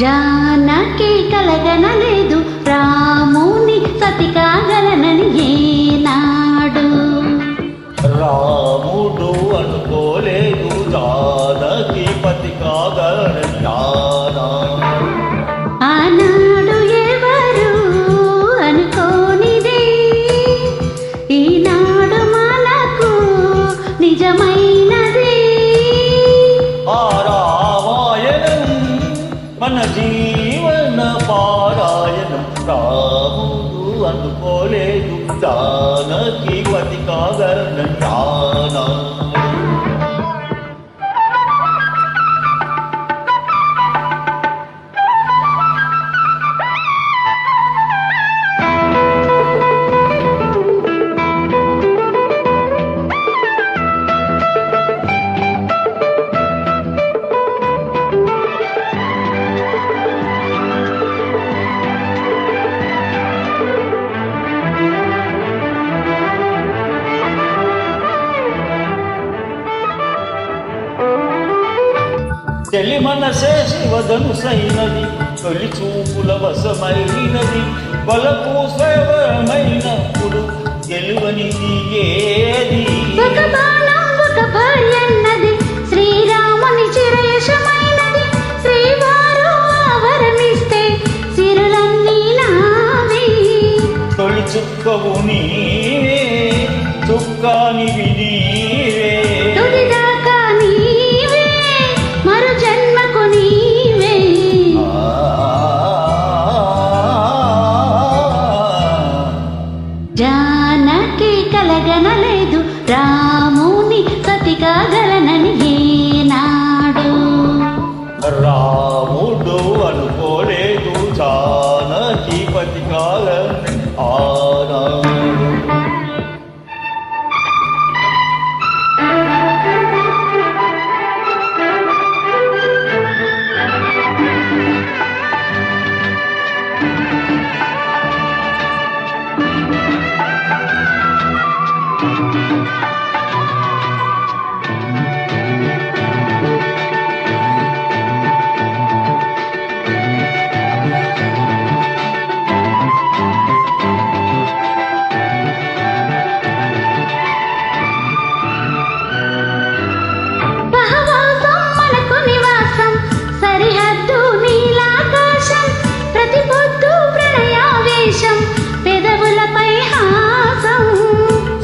జానకి కలగనలేదు. రాముని సతి కాగలనని ఏనాడు. రాముడు అనుకోలేదు జానకి పారాయణం రాముడు అనుకోలేదు జానకి పతి కాగలని ఆనాడు. చెలి మనసే శివధనుసైనది తొలి చూపుల వశమైనది బలపు స్వయమైనప్పుడు గెలువనిది ఏది శ్రీరాముని చిరయశమైనది శ్రీవారు ఆవరమిస్తే సిరులన్నీ నావి తొలి చుక్కవు జానకి కలగనలేదు రాముని సతి కాగలనని ఏనాడు. రాముడు అనుకోలేదు చా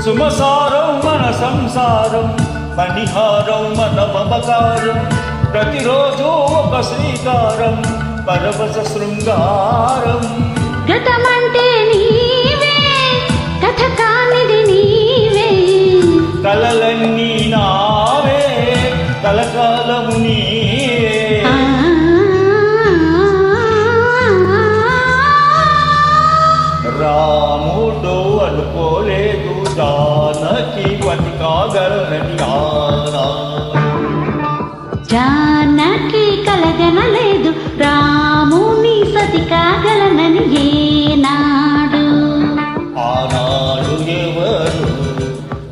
సుమసారం మన సంసారం మణిహారం మన మమకారం. ప్రతిరోజు ఒక శ్రీకారం పరవశ శృంగారం. జానకి కలగనలేదు రాముని సతి కాగలనని ఏనాడు ఆనాడు ఎవరు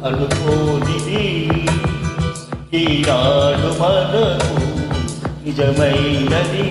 అనుకోనిది ఈనాడు మనకు నిజమైనది